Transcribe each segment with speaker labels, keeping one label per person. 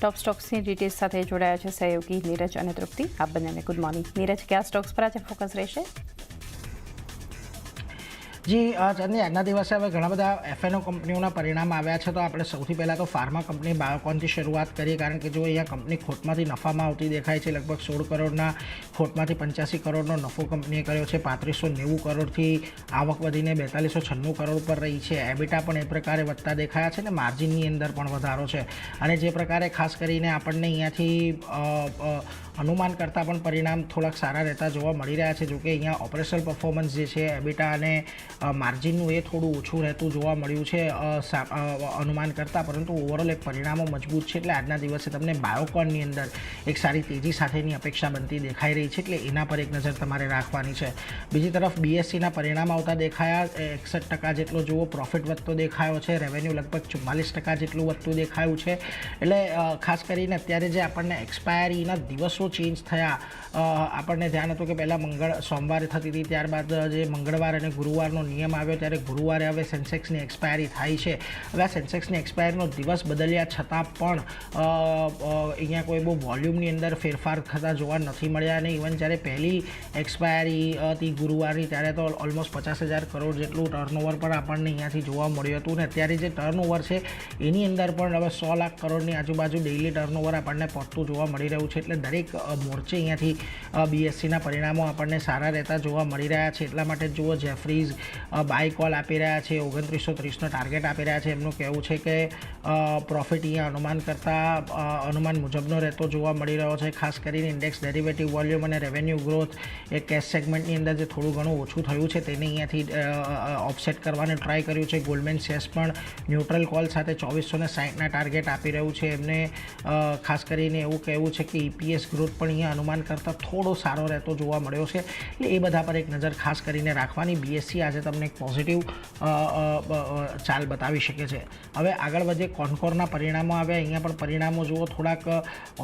Speaker 1: ટોપ સ્ટોક્સની details સાથે જોડાયા છે સહયોગી નીરજ અને તૃપ્તિ. આપ બંનેને ગુડ મોર્નિંગ નીરજ, કયા સ્ટોક્સ પર આજે ફોકસ રહેશે?
Speaker 2: જી ચાંદની આજના દિવસે હવે ઘણા બધા એફએનઓ કંપનીઓના પરિણામ આવ્યા છે. તો આપણે સૌથી પહેલાં તો ફાર્મા કંપની બાયોકોનથી શરૂઆત કરીએ. કારણ કે જો અહીંયા કંપની ખોટમાંથી નફામાં આવતી દેખાય છે, લગભગ સોળ કરોડના ખોટમાંથી પંચ્યાસી કરોડનો નફો કંપનીએ કર્યો છે. પાંત્રીસો નેવું કરોડથી આવક વધીને બેતાલીસો છન્નું કરોડ પર રહી છે. એબિટા પણ એ પ્રકારે વધતા દેખાયા છે ને માર્જિનની અંદર પણ વધારો છે. અને જે પ્રકારે ખાસ કરીને આપણને અહીંયાથી અનુમાન કરતાં પણ પરિણામ થોડાક સારા રહેતા જોવા મળી રહ્યા છે. જોકે અહીંયા ઓપરેશનલ પરફોર્મન્સ જે છે એબિટા અને માર્જિનનું એ થોડું ઓછું રહેતું જોવા મળ્યું છે. અનુમાન કરતાં પરંતુ ઓવરઓલ એક પરિણામો મજબૂત છે એટલે આજના દિવસે તમને બાયોકોનની અંદર એક સારી તેજી સાથેની અપેક્ષા બનતી દેખાઈ રહી છે એટલે એના પર એક નજર તમારે રાખવાની છે. બીજી તરફ બીએસસીના પરિણામ આવતા દેખાયા. એકસઠ ટકા જેટલો જુઓ પ્રોફિટ વધતો દેખાયો છે. રેવન્યુ લગભગ ચુમ્માલીસ ટકા જેટલું વધતું દેખાયું છે. એટલે ખાસ કરીને અત્યારે જે આપણને એક્સપાયરીના દિવસો ચેન્જ થયા. આપણને ધ્યાન હતું કે પહેલાં મંગળ સોમવારે થતી હતી, ત્યારબાદ જે મંગળવાર અને ગુરુવારનો નિયમ આવ્યો ત્યારે ગુરુવારે હવે સેન્સેક્સની એક્સપાયરી થાય છે. હવે આ સેન્સેક્સની એક્સપાયરીનો દિવસ બદલ્યા છતાં પણ અહીંયા કોઈ બહુ વોલ્યુમની અંદર ફેરફાર થતા જોવા નથી મળ્યા અને ઇવન જ્યારે પહેલી એક્સપાયરી હતી ગુરુવારની ત્યારે તો ઓલમોસ્ટ પચાસ હજાર કરોડ જેટલું ટર્નઓવર પણ આપણને અહીંયાથી જોવા મળ્યું હતું. ને અત્યારે જે ટર્નઓવર છે, એની અંદર પણ હવે સો લાખ કરોડની આજુબાજુ ડેઇલી ટર્નઓવર આપણને પહોંચતું જોવા મળી રહ્યું છે. એટલે દરેક મોરચે અહીંયાથી બીએસસીના પરિણામો આપણને સારા રહેતા જોવા મળી રહ્યા છે. એટલા માટે જુઓ જેફરીઝ બાય કોલ આપી રહ્યા છે, ઓગણત્રીસો ત્રીસનો ટાર્ગેટ આપી રહ્યા છે. એમનું કહેવું છે કે પ્રોફિટ અહીંયા અનુમાન કરતાં અનુમાન મુજબનો રહેતો જોવા મળી રહ્યો છે. ખાસ કરીને ઇન્ડેક્સ ડેરિવેટિવ વોલ્યુમ અને રેવન્યુ ગ્રોથ એ કેશ સેગમેન્ટની અંદર જે થોડું ઘણું ઓછું થયું છે તેને અહીંયાથી ઓફસેટ કરવાનું ટ્રાય કર્યું છે. ગોલ્ડમેન સેસ પણ ન્યુટ્રલ કોલ સાથે ચોવીસો ને સાહીઠના ટાર્ગેટ આપી રહ્યું છે. એમને ખાસ કરીને એવું કહેવું છે કે ઈપીએસ ગ્રોથ પણ અહીંયા અનુમાન કરતાં થોડો સારો રહેતો જોવા મળ્યો છે. એટલે એ બધા પર એક નજર ખાસ કરીને રાખવાની બીએસસી આજે તમને એક પોઝિટિવ ચાલ બતાવી શકે છે. હવે આગળ વધે કોન્કોરના પરિણામો આવ્યા. અહીંયા પણ પરિણામો જુઓ, થોડાક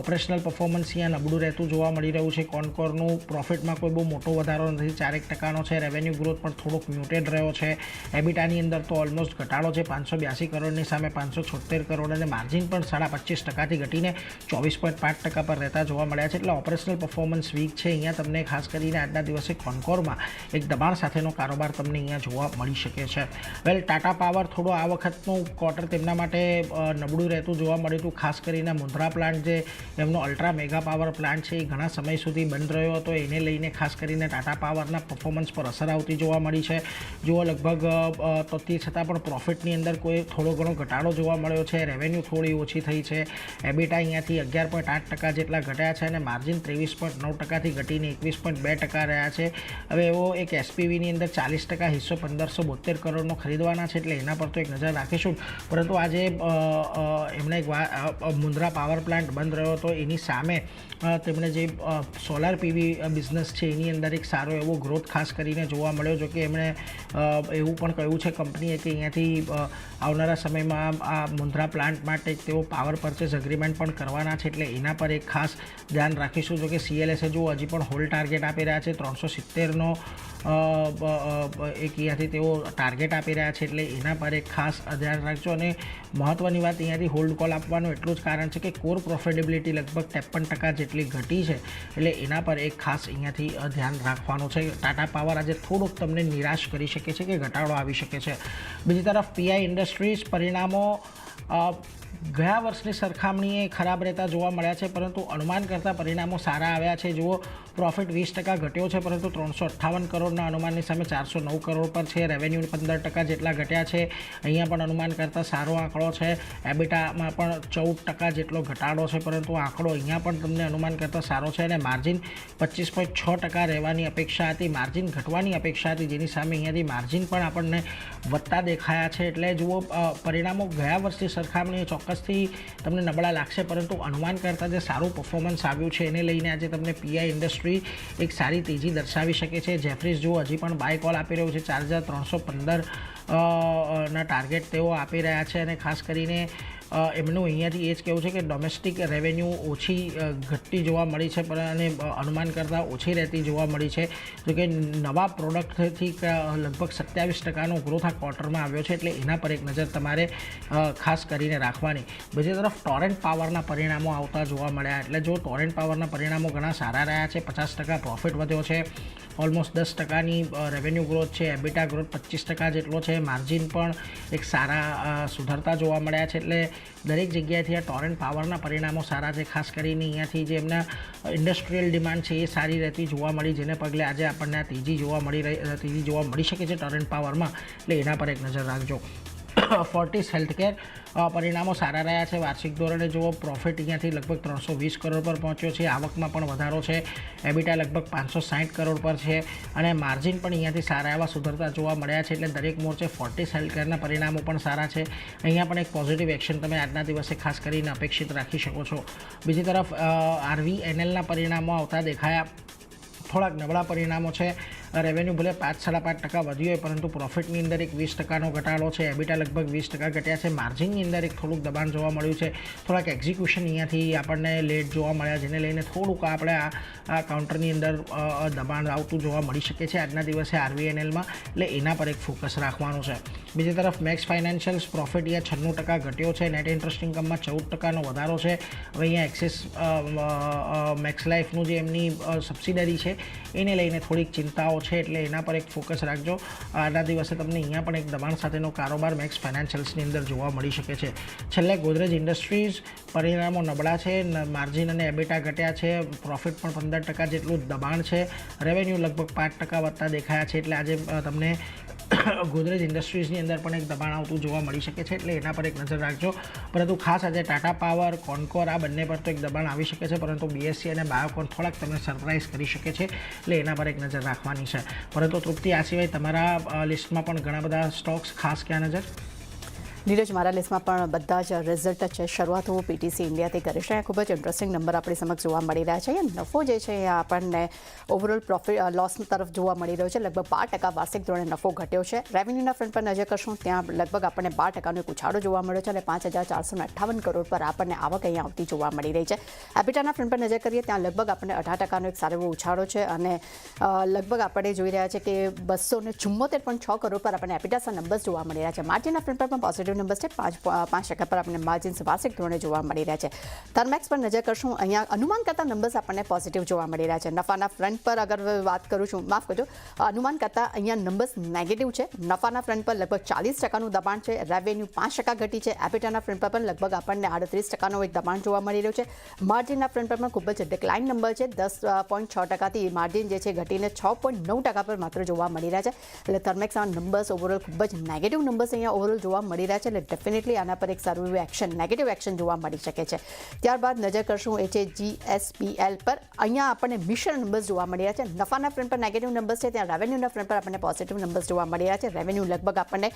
Speaker 2: ઓપરેશનલ પરફોર્મન્સ અહીંયા નબળું રહેતું જોવા મળી રહ્યું છે. કોન્કોરનું પ્રોફિટમાં કોઈ બહુ મોટો વધારો નથી. ચારેક ટકાનો છે. રેવન્યુ ગ્રોથ પણ થોડોક મ્યુટેડ રહ્યો છે. એબિટાની અંદર તો ઓલમોસ્ટ ઘટાડો છે. પાંચસો બ્યાસી કરોડની સામે પાંચસો છોતેર કરોડ અને માર્જિન પણ સાડા પચીસ ટકાથી ઘટીને ચોવીસ પોઈન્ટ પાંચ ટકા પર રહેતા જોવા મળ્યા છે. એટલે ઓપરેશનલ પરફોર્મન્સ વીક છે. અહીંયા તમને ખાસ કરીને આજના દિવસે કોન્કોરમાં એક દબાણ સાથેનો કારોબાર તમને અહીંયા જોવા મળી શકે છે. વેલ ટાટા પાવર થોડો આ વખતનું ક્વાર્ટર તેમના માટે નબળું રહેતું જોવા મળ્યું હતું. ખાસ કરીને મુન્દ્રા પ્લાન્ટ જે એમનો અલ્ટ્રા મેગા પાવર પ્લાન્ટ છે, એ ઘણા સમય સુધી બંધ રહ્યો હતો. એને લઈને ખાસ કરીને ટાટા પાવરના પરફોર્મન્સ પર અસર આવતી જોવા મળી છે. જુઓ, લગભગ તો તે છતાં પણ પ્રોફિટની અંદર કોઈ થોડો ઘણો ઘટાડો જોવા મળ્યો છે. રેવન્યુ થોડી ઓછી થઈ છે. એબિટા અહીંયાથી અગિયાર પોઈન્ટ આઠ ટકા જેટલા ઘટ્યા છે. અને માર્જિન ત્રેવીસ પોઈન્ટ નવ ટકાથી ઘટીને એકવીસ પોઈન્ટ બે ટકા રહ્યા છે. હવે એવો એક એસપીવીની અંદર ચાલીસ ટકા હિસ્સો પંદરસો બોતેર કરોડનો ખરીદવાના છે એટલે એના પર તો એક નજર રાખીશું. પરંતુ આજે એમણે એક મુન્દ્રા પાવર પ્લાન્ટ બંધ રહ્યો હતો. એની સામે તેમણે જે સોલાર પીવી બિઝનેસ છે એની અંદર એક સારો એવો ગ્રોથ ખાસ કરીને જોવા મળ્યો. જો કે એમણે એવું પણ કહ્યું છે કંપનીએ કે અહીંયાથી આવનારા સમયમાં આ મુન્દ્રા પ્લાન્ટ માટે તેઓ પાવર પરચેસ અગ્રીમેન્ટ પણ કરવાના છે એટલે એના પર એક ખાસ રાખીશું જો કે સીએલએસે જો હજી પણ હોલ ટાર્ગેટ આપી રહ્યા છે. ત્રણસો સિત્તેરનો એક અહીંયાથી તેઓ ટાર્ગેટ આપી રહ્યા છે એટલે એના પર એક ખાસ ધ્યાન રાખજો. અને મહત્ત્વની વાત અહીંયાથી હોલ્ડ કોલ આપવાનું એટલું જ કારણ છે કે કોર પ્રોફિટેબિલિટી લગભગ ત્રેપન ટકા જેટલી ઘટી છે. એટલે એના પર એક ખાસ અહીંયાથી ધ્યાન રાખવાનું છે. ટાટા પાવર આજે થોડુંક તમને નિરાશ કરી શકે છે કે ઘટાડો આવી શકે છે. બીજી તરફ પીઆઈ ઇન્ડસ્ટ્રીઝ પરિણામો ગયા વર્ષની સરખામણીએ ખરાબ રહેતા જોવા મળ્યા છે, પરંતુ અનુમાન કરતાં પરિણામો સારા આવ્યા છે. જુઓ પ્રોફિટ વીસ ટકા ઘટ્યો છે, પરંતુ ત્રણસો અઠ્ઠાવન કરોડના અનુમાનની સામે ચારસો નવ કરોડ પર છે. રેવન્યુ પંદર ટકા જેટલા ઘટ્યા છે. અહીંયા પણ અનુમાન કરતાં સારો આંકડો છે. એબિટામાં પણ ચૌદ ટકા જેટલો ઘટાડો છે, પરંતુ આંકડો અહીંયા પણ તમને અનુમાન કરતાં સારો છે અને માર્જિન પચીસ પોઈન્ટ છ ટકા રહેવાની અપેક્ષા હતી. માર્જિન ઘટવાની અપેક્ષા હતી, જેની સામે અહીંયાથી માર્જિન પણ આપણને વધતા દેખાયા છે. એટલે જુઓ પરિણામો ગયા વર્ષની સરખામણીએ ચોક્કસથી તમને નબળા લાગશે, પરંતુ અનુમાન કરતાં જે સારું પરફોર્મન્સ આવ્યું છે, એને લઈને આજે તમને પીઆઈ ઇન્ડસ્ટ્રી એક સારી તેજી દર્શાવી શકે છે. જેફરીઝ જુઓ, હજી પણ બાય કોલ આપી રહ્યું છે. ચાર હજાર ત્રણસો પંદર ના ટાર્ગેટ તેઓ આપી રહ્યા છે અને ખાસ કરીને એમનું અહીંયાથી એ જ કહેવું છે કે ડોમેસ્ટિક રેવન્યુ ઓછી ઘટતી જોવા મળી છે, પણ અને અનુમાન કરતાં ઓછી રહેતી જોવા મળી છે. જો કે નવા પ્રોડક્ટથી લગભગ સત્યાવીસ ટકાનો ગ્રોથ આ ક્વાર્ટરમાં આવ્યો છે, એટલે એના પર એક નજર તમારે ખાસ કરીને રાખવાની. બીજી તરફ ટોરેન્ટ પાવરના પરિણામો આવતા જોવા મળ્યા. એટલે જો ટોરેન્ટ પાવરના પરિણામો ઘણા સારા રહ્યા છે, પચાસ ટકા પ્રોફિટ વધ્યો છે ઓલમોસ્ટ દસ ટકાની રેવન્યુ ગ્રોથ છે એબિટા ગ્રોથ પચીસ ટકા જેટલો છે માર્જિન પણ એક સારા સુધરતા જોવા મળ્યા છે, એટલે દરેક જગ્યાએથી આ ટોરેન્ટ પાવરના પરિણામો સારા છે. ખાસ કરીને અહીંયાથી જે એમના ઇન્ડસ્ટ્રીયલ ડિમાન્ડ છે એ સારી રહેતી જોવા મળી, જેને પગલે આજે આપણને આ તેજી જોવા મળી રહી તેજી જોવા મળી શકે છે ટોરેન્ટ પાવરમાં એટલે એના પર એક નજર રાખજો. ફોર્ટિસ હેલ્થકેર પરિણામો સારા રહ્યા છે. વાર્ષિક ધોરણે જુઓ પ્રોફિટ અહીંયાથી લગભગ ત્રણસો વીસ કરોડ પર પહોંચ્યો છે. આવકમાં પણ વધારો છે. એબિટા લગભગ પાંચસો સાઠ કરોડ પર છે. અને માર્જિન પણ અહીંયાથી સારા એવા સુધરતા જોવા મળ્યા છે. એટલે દરેક મોરચે ફોર્ટિસ હેલ્થકેરના પરિણામો પણ સારા છે. અહીંયા પણ એક પોઝિટિવ એક્શન તમે આજના દિવસે ખાસ કરીને અપેક્ષિત રાખી શકો છો. બીજી તરફ આરવી એનએલના પરિણામો આવતા દેખાયા. થોડાક નબળા પરિણામો છે. રેવન્યુ ભલે પાંચ સાડા પાંચ ટકા વધ્યું હોય, પરંતુ પ્રોફિટની અંદર એક વીસ ટકાનો ઘટાડો છે. એબિટા લગભગ વીસ ટકા ઘટ્યા છે. માર્જિનની અંદર એક થોડુંક દબાણ જોવા મળ્યું છે. થોડાક એક્ઝિક્યુશન અહીંયાથી આપણને લેટ જોવા મળ્યા, જેને લઈને થોડુંક આપણે આ કાઉન્ટરની અંદર દબાણ આવતું જોવા મળી શકે છે આજના દિવસે આરવીએનએલમાં એટલે એના પર એક ફોકસ રાખવાનું છે. બીજી તરફ મેક્સ ફાઇનાન્શિયલ્સ પ્રોફિટ અહીંયા છન્નું ટકા ઘટ્યો છે. નેટ ઇન્ટરેસ્ટ ઇન્કમમાં ચૌદ ટકાનો વધારો છે. હવે અહીંયા એક્સિસ મેક્સ લાઈફનું જે એમની સબસિડરી છે, એને લઈને થોડીક ચિંતાઓ છે એટલે એના પર એક ફોકસ રાખજો. આજના દિવસે તમને અહીંયા પણ એક દબાણ સાથેનો કારોબાર મેક્સ ફાઇનાન્શિયલ્સની અંદર જોવા મળી શકે છે. છેલ્લે ગોદરેજ ઇન્ડસ્ટ્રીઝ પરિણામો નબળા છે માર્જિન અને એબિટા ઘટ્યા છે પ્રોફિટ પણ પંદર ટકા જેટલું દબાણ છે. રેવન્યુ લગભગ પાંચ ટકા વધતા દેખાયા છે, એટલે આજે તમને ગોદરેજ ઇન્ડસ્ટ્રીઝની અંદર પણ એક દબાણ આવતું જોવા મળી શકે છે એટલે એના પર એક નજર રાખજો. પરંતુ ખાસ આજે ટાટા પાવર, કોન્કોર આ બંને પર તો એક દબાણ આવી શકે છે, પરંતુ બીએસસી અને બાયોકોન થોડાક તમને સરપ્રાઇઝ કરી શકે છે એટલે એના પર એક નજર રાખવાની છે. પરંતુ તૃપ્તિ, આ સિવાય તમારા લિસ્ટમાં પણ ઘણા બધા સ્ટોક્સ ખાસ ક્યાં નજર?
Speaker 3: નીરજ, મારા લિસ્ટમાં પણ બધા જ રિઝલ્ટ છે. શરૂઆત હું પીટીસી ઇન્ડિયાથી કરીશ અહીંયા ખૂબ જ ઇન્ટરેસ્ટિંગ નંબર આપણી સમક્ષ જોવા મળી રહ્યા છે. નફો જે છે એ આપણને ઓવરઓલ પ્રોફિટ લોસ તરફ જોવા મળી રહ્યો છે. લગભગ બાર ટકા વાર્ષિક ધોરણે નફો ઘટ્યો છે. રેવન્યુના ફ્રન્ટ પર નજર કરશું, ત્યાં લગભગ આપણને બાર ટકાનો એક ઉછાળો જોવા મળ્યો છે અને પાંચ હજાર ચારસો અઠ્ઠાવન કરોડ પર આપણને આવક અહીંયા આવતી જોવા મળી રહી છે. એપિટાના ફ્રન્ટ પર નજર કરીએ, ત્યાં લગભગ આપણને અઢાર ટકાનો એક સારો એવો ઉછાળો છે અને લગભગ આપણે જોઈ રહ્યા છે કે બસો ને ચુમ્મોતેર પોઈન્ટ છ કરોડ પર આપણને એપિટાસના નંબર્સ જોવા મળી રહ્યા છે. માર્જિનના ફ્રન્ટ પર પણ પોઝિટિવ નંબર્સ છે પાંચ પાંચ ટકા પર આપણને માર્જિન્સ વાર્ષિક ધોરણે જોવા મળી રહ્યા છે. થર્મેક્સ પર નજર કરશું, અહીંયા અનુમાન કરતા નંબર્સ આપણને પોઝિટિવ જોવા મળી રહ્યા છે. નફાના ફ્રન્ટ પર અગર વાત કરું છું, માફ કરજો અનુમાન કરતા અહીંયા નંબર્સ નેગેટિવ છે. નફાના ફ્રન્ટ પર લગભગ ચાલીસ ટકાનું દબાણ છે. રેવન્યુ પાંચ ટકા ઘટી છે. એપિટાના ફ્રન્ટ પર પણ લગભગ આપણને આડત્રીસ ટકાનો એક દબાણ જોવા મળી રહ્યું છે. માર્જિનના ફ્રન્ટ પર પણ ખૂબ જ ડિક્લાઇન નંબર છે. દસ પોઈન્ટ છ ટકાથી માર્જિન જે છે ઘટીને છ પોઈન્ટ નવ ટકા પર માત્ર જોવા મળી રહ્યા છે. એટલે થર્મેક્સના નંબર્સ ઓવરઓલ ખૂબ જ નેગેટિવ નંબર્સ અહીંયા ઓવરઓલ જોવા મળી રહ્યા છે. એટલે ડેફિનેટલી આના પર એક સારું એવું એક્શન નેગેટિવ એક્શન જોવા મળી શકે છે. ત્યારબાદ નજર કરશું એ છે જીએસપીએલ પર. અહીંયા આપણને મિશ્ર નંબર્સ જોવા મળી રહ્યા છે. નફાના ફ્રન્ટ પર નેગેટિવ નંબર્સ છે. ત્યાં રેવન્યુના ફ્રન્ટ પર આપણને પોઝિટિવ નંબર્સ જોવા મળી રહ્યા છે. રેવન્યુ લગભગ આપણને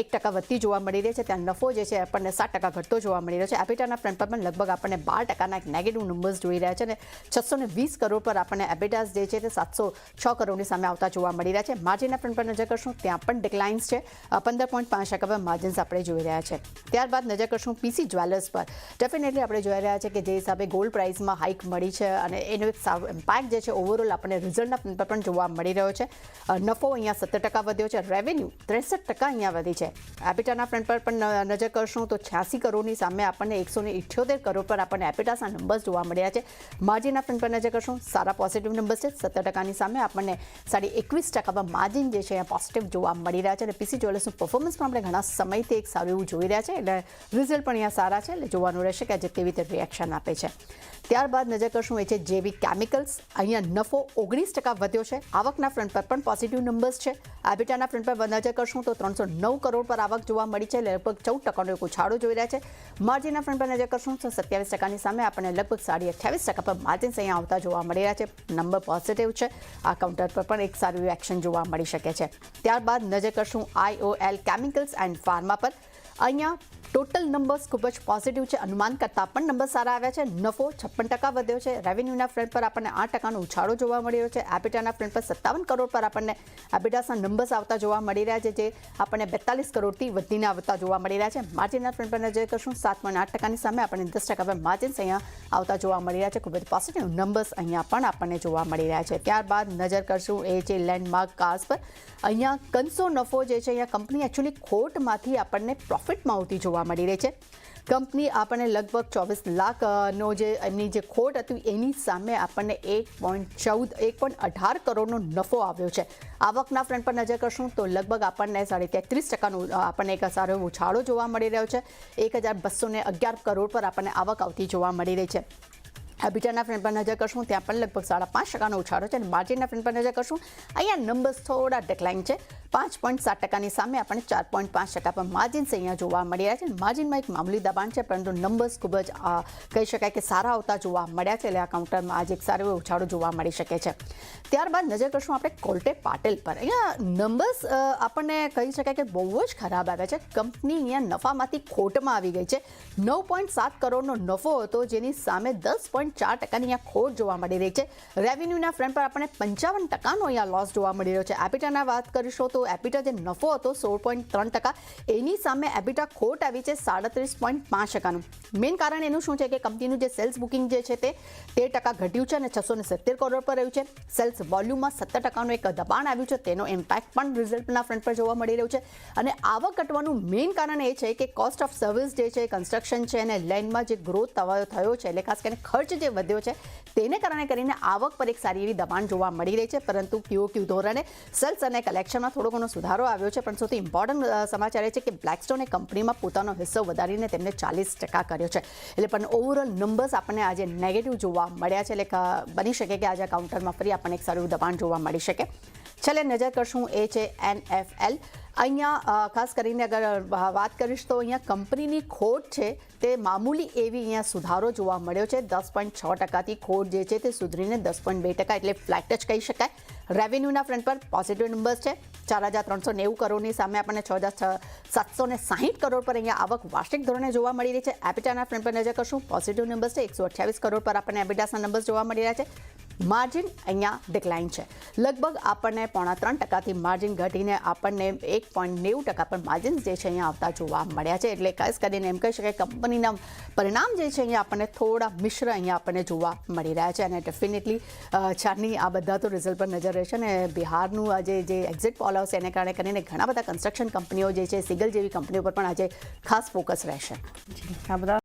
Speaker 3: એક ટકા વધતી જોવા મળી રહી છે. ત્યાં નફો જે છે આપણને સાત ટકા ઘટતો જોવા મળી રહ્યો છે. એપિટાના ફ્રન્ટ પર પણ લગભગ આપણને બાર ટકાના નેગેટિવ નંબર્સ જોઈ રહ્યા છે અને છસો ને વીસ કરોડ પર આપણને એબિટાસ જે છે તે સાતસો છ કરોડની સામે આવતા જોવા મળી રહ્યા છે. માર્જિનના ફ્રન્ટ પર નજર કરશું, ત્યાં પણ ડિક્લાઇન્સ છે. પંદર પોઈન્ટ પાંચ ટકા પર માર્જિન્સ આપણે જોઈ રહ્યા છે. ત્યારબાદ નજર કરશું પીસી જ્વેલર્સ પર. ડેફિનેટલી આપણે જોઈ રહ્યા છે કે જે હિસાબે ગોલ્ડ પ્રાઇસમાં હાઇક મળી છે અને એનો એક ઇમ્પેક્ટ જે છે ઓવરઓલ આપણને રિઝલ્ટના પર પણ જોવા મળી રહ્યો છે. નફો અહીંયા સત્તર ટકા વધ્યો છે રેવન્યુ ત્રેસઠ ટકા અહીંયા વધી છે. એપિટાના ફ્રન્ટ પર પણ નજર કરશું તો છ્યાસી કરોડની સામે આપણને એકસો ને ઇઠ્યોતેર કરોડ પર આપણને એપિટાસના નંબર્સ જોવા મળ્યા છે. માર્જિનના ફ્રન્ટ પર નજર કરશું, સારા પોઝિટિવ નંબર્સ છે. સત્તર ટકાની સામે આપણને સાડી એકવીસ ટકા પર માર્જિન જે છે એ પોઝિટિવ જોવા મળી રહ્યા છે અને પીસી જ્વેલર્સનું પરફોર્મન્સ પણ આપણે ઘણા સમયથી એક સારું એવું જોઈ રહ્યા છે એટલે રિઝલ્ટ પણ અહીંયા સારા છે એટલે જોવાનું રહેશે કે આજે કેવી રીતે રિએક્શન આપે છે. ત્યારબાદ નજર કરશું એ છે જેવી કેમિકલ્સ અહીંયા નફો ઓગણીસ ટકા વધ્યો છે. આવકના ફ્રન્ટ પર પણ પોઝિટિવ નંબર્સ છે. આબિટાના ફ્રન્ટ પર નજર કરશું તો ત્રણસો નવ કરોડ પર આવક જોવા મળી છે. લગભગ ચૌદ ટકાનો એક ઉછાળો જોઈ રહ્યા છે. માર્જિનના ફ્રન્ટ પર નજર કરશું તો સત્યાવીસ ટકાની સામે આપણને લગભગ સાડી અઠ્યાવીસ ટકા પર માર્જિન્સ અહીંયા આવતા જોવા મળી રહ્યા છે. નંબર પોઝિટિવ છે. આ કાઉન્ટર પર પણ એક સારું એક્શન જોવા મળી શકે છે. ત્યારબાદ નજર કરશું આઈઓએલ કેમિકલ્સ એન્ડ ફાર્મા પર. અહીંયા ટોટલ નંબર્સ ખૂબ જ પોઝિટિવ છે. અનુમાન કરતાં પણ નંબર સારા આવ્યા છે. નફો છપ્પન ટકા વધ્યો છે. રેવન્યુના ફ્રન્ટ પર આપણને આઠ ટકાનો ઉછાળો જોવા મળી રહ્યો છે એબિટાના ફ્રન્ટ પર સત્તાવન કરોડ પર આપણને એબિટાસના નંબર્સ આવતા જોવા મળી રહ્યા છે, જે આપણને બેતાલીસ કરોડથી વધીને આવતા જોવા મળી રહ્યા છે. માર્જિનના ફ્રન્ટ પર નજર કરશું. સાત પોઈન્ટ આઠ ટકાની સામે આપણને દસ ટકા પર માર્જિન્સ અહીંયા આવતા જોવા મળી રહ્યા છે. ખૂબ જ પોઝિટિવ નંબર્સ અહીંયા પણ આપણને જોવા મળી રહ્યા છે. ત્યારબાદ નજર કરશું એ છે લેન્ડમાર્ક કાર્સ પર. અહીંયા કંસો નફો જે છે, અહીંયા કંપની એકચ્યુઅલી ખોટમાંથી આપણને પ્રોફિટમાં આવતી જોવા મળી રહી છે. કંપની આપણને લગભગ ચોવીસ લાખનો જે એમની જે ખોટ હતી એની સામે આપણને એક પોઈન્ટ ચૌદ, એક પોઈન્ટ અઢાર કરોડનો નફો આવ્યો છે. આવકના ફ્રન્ટ પર નજર કરશું તો લગભગ આપણને સાડી તેત્રીસ ટકાનો આપણને એક સારો ઉછાળો જોવા મળી રહ્યો છે. એક હજાર બસો અગિયાર કરોડ પર આપણને આવક આવતી જોવા મળી રહી છે. હેબિટાના ફ્રેન્ડ પર નજર કરશું. ત્યાં પણ લગભગ સાડા પાંચ ટકાનો ઉછાળો છે અને માર્જિનના ફ્રેન્ડ પર નજર કરશું. અહીંયા નંબર્સ થોડા ડિક્લાઇન છે. પાંચ પોઈન્ટ સાત ટકાની સામે આપણને ચાર પોઈન્ટ પાંચ ટકા પર માર્જિન્સ અહીંયા જોવા મળી રહ્યા છે. માર્જિનમાં એક મામૂલી દબાણ છે, પરંતુ નંબર્સ ખૂબ જ કહી શકાય કે સારા આવતા જોવા મળ્યા છે. એટલે આ કાઉન્ટરમાં આજે એક સારો ઉછાળો જોવા મળી શકે છે. ત્યારબાદ નજર કરશું આપણે કોલ્ટે પાટેલ પર. અહીંયા નંબર્સ આપણને કહી શકાય કે બહુ જ ખરાબ આવ્યા છે. કંપની અહીંયા નફામાંથી ખોટમાં આવી ગઈ છે. નવ પોઈન્ટ સાત કરોડનો નફો હતો, જેની સામે દસ પોઈન્ટ ચાર ટકાની અહીંયા ખોટ જોવા મળી રહી છે. રેવન્યુના ફ્રન્ટ પર આપણને પંચાવન ટકાનો અહીંયા લોસ જોવા મળી રહ્યો છે. એપિટાના વાત કરીશું તો એપિટા જે નફો હતો સોળ પોઈન્ટ ત્રણ ટકા, એની સામે એપિટા ખોટ આવી છે સાડત્રીસ પોઈન્ટ પાંચ ટકાનું. મેઇન કારણ એનું શું છે કે કંપનીનું જે સેલ્સ બુકિંગ જે છે તે તેર ટકા ઘટ્યું છે અને છસો ને સિત્તેર કરોડ પર રહ્યું છે. સેલ્સ વોલ્યુમમાં સત્તર ટકાનું એક દબાણ આવ્યું છે. તેનો ઇમ્પેક્ટ પણ રિઝલ્ટના ફ્રન્ટ પર જોવા મળી રહ્યું છે. અને આવક ઘટવાનું મેઇન કારણ એ છે કે કોસ્ટ ઓફ સર્વિસ જે છે કન્સ્ટ્રક્શન છે અને લેન્ડમાં જે ગ્રોથ થયો છે, એટલે ખાસ કરીને ખર્ચ જે વધ્યો છે, તેને કારણે કરીને આવક પર એક સારી એવી દબાણ જોવા મળી રહી છે. પરંતુ ક્યુ ધોરણે સેલ્સ અને કલેક્શનમાં થોડો ઘણો સુધારો આવ્યો છે. પણ સૌથી ઇમ્પોર્ટન્ટ સમાચાર એ છે કે બ્લેકસ્ટોને કંપનીમાં પોતાનો હિસ્સો વધારીને તેમને ચાલીસ ટકા કર્યો છે. એટલે પણ ઓવરઓલ નંબર્સ આપણને આજે નેગેટિવ જોવા મળ્યા છે. એટલે બની શકે કે આજે કાઉન્ટરમાં ફરી આપણને એક સારું દબાણ જોવા મળી શકે. છેલ્લે નજર કરશું એ છે એનએફએલ અહીંયા ખાસ કરીને અગર વાત કરીશ તો અહીંયા કંપનીની ખોટ છે, તે મામૂલી એવી અહીંયા સુધારો જોવા મળ્યો છે. દસ પોઈન્ટ છ ટકાથી ખોટ જે છે તે સુધરીને દસ પોઈન્ટ બે ટકા એટલે ફ્લેટ જ કહી શકાય. રેવન્યુના ફ્રન્ટ પર પોઝિટિવ નંબર્સ છે. ચાર હજાર ત્રણસો નેવું કરોડની સામે આપણને છ હજાર સાતસો ને સાહીઠ કરોડ પર અહીંયા આવક વાર્ષિક ધોરણે જોવા મળી રહી છે. એપિટાના ફ્રન્ટ પર નજર કરશું. પોઝિટિવ નંબર્સ છે. એકસો અઠ્યાવીસ કરોડ પર આપણને એપિટાસના નંબર્સ જોવા મળી રહ્યા છે. માર્જિન અહીંયા ડિક્લાઇન છે. લગભગ આપણને પોણા ત્રણ ટકાથી માર્જિન ઘટીને આપણને એક પોઈન્ટ નેવું ટકા પર માર્જિન જે છે અહીંયા આવતા જોવા મળ્યા છે. એટલે ખાસ કરીને એમ કહી શકાય કંપનીના પરિણામ જે છે અહીંયા આપણને થોડા મિશ્ર અહીંયા આપણને જોવા મળી રહ્યા છે. અને ડેફિનેટલી ચારની આ બધા તો રિઝલ્ટ પર નજર રહેશે અને બિહારનું આજે જે એક્ઝિટ પોલ આવશે એને કારણે કરીને ઘણા બધા કન્સ્ટ્રક્શન કંપનીઓ જે છે, સિગલ જેવી કંપનીઓ પર પણ આજે ખાસ ફોકસ રહેશે.
Speaker 1: આ બધા